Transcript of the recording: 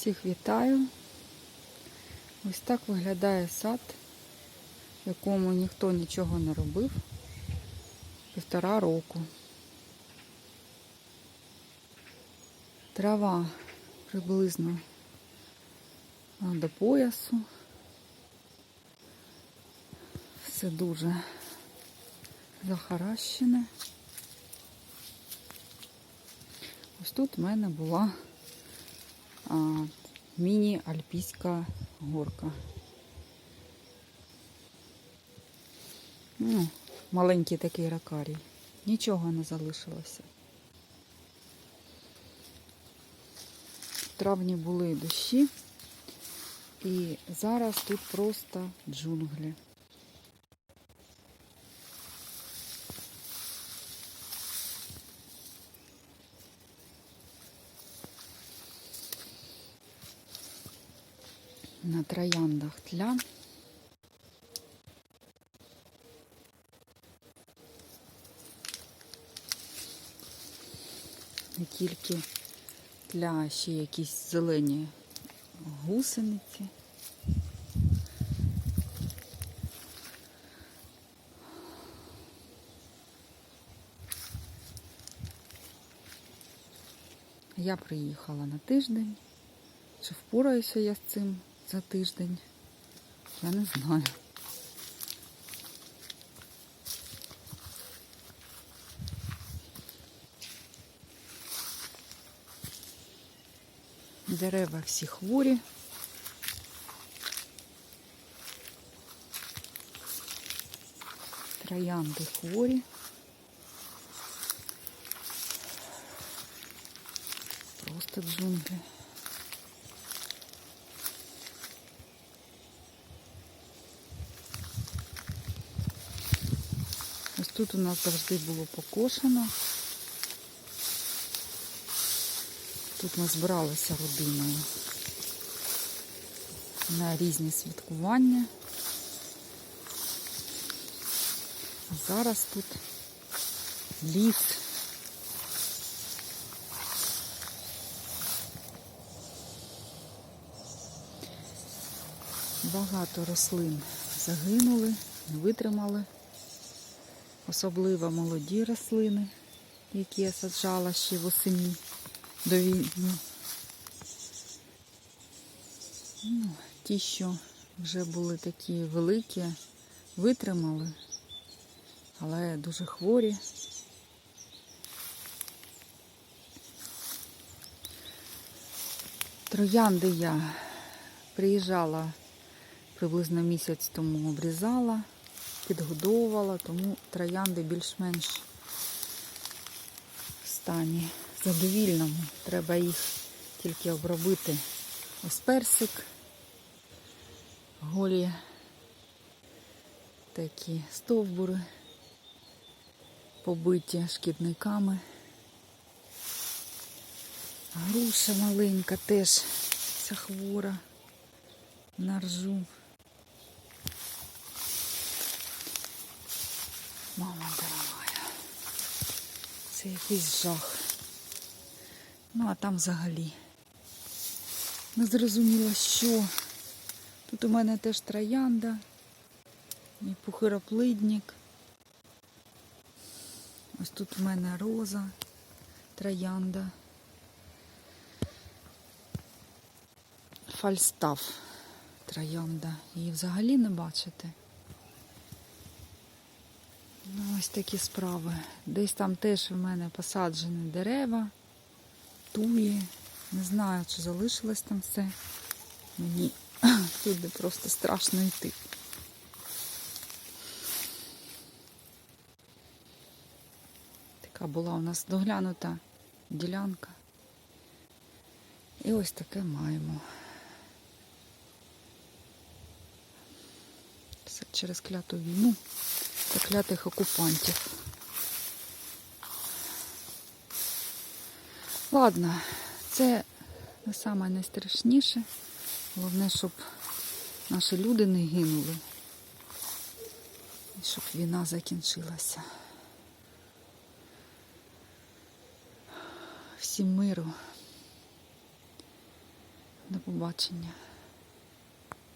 Всіх вітаю. Ось так виглядає сад, якому ніхто нічого не робив півтора року. Трава приблизно до поясу. Все дуже захаращене. Ось тут в мене була міні-альпійська горка. Ну, маленький такий ракарій. Нічого не залишилося. В травні були дощі, і зараз тут просто джунглі. На трояндах тля. Не тільки тля, ще якісь зелені гусениці. Я приїхала на тиждень. Чи впораюся я з цим за тиждень? Я не знаю. Дерева всі хворі. Троянди хворі. Просто джунглі. Тут у нас завжди було покошено. Тут ми збиралися родиною на різні святкування. А зараз тут ліс. Багато рослин загинули, не витримали. Особливо молоді рослини, які я саджала ще восені до війни. Ну, ті, що вже були такі великі, витримали, але дуже хворі. Троянди я приїжджала приблизно місяць тому обрізала, підгодовувала, тому троянди більш-менш в стані задовільному. Треба їх тільки обробити. Ось персик, голі такі стовбури, побиті шкідниками. Груша маленька теж вся хвора на ржу. Мама дорогая. Це якийсь жах. Ну, а там взагалі. Не зрозуміла, що. Тут у мене теж троянда і пухироплидник. Ось тут у мене роза, троянда. Фальстаф троянда. Її взагалі не бачите. Ну, ось такі справи. Десь там теж в мене посаджені дерева, туї. Не знаю, чи залишилось там все. Мені туди просто страшно йти. Така була у нас доглянута ділянка. І ось таке маємо. Все через кляту війну та клятих окупантів. Ладно, це не саме найстрашніше. Головне, щоб наші люди не гинули. І щоб війна закінчилася. Всім миру. До побачення.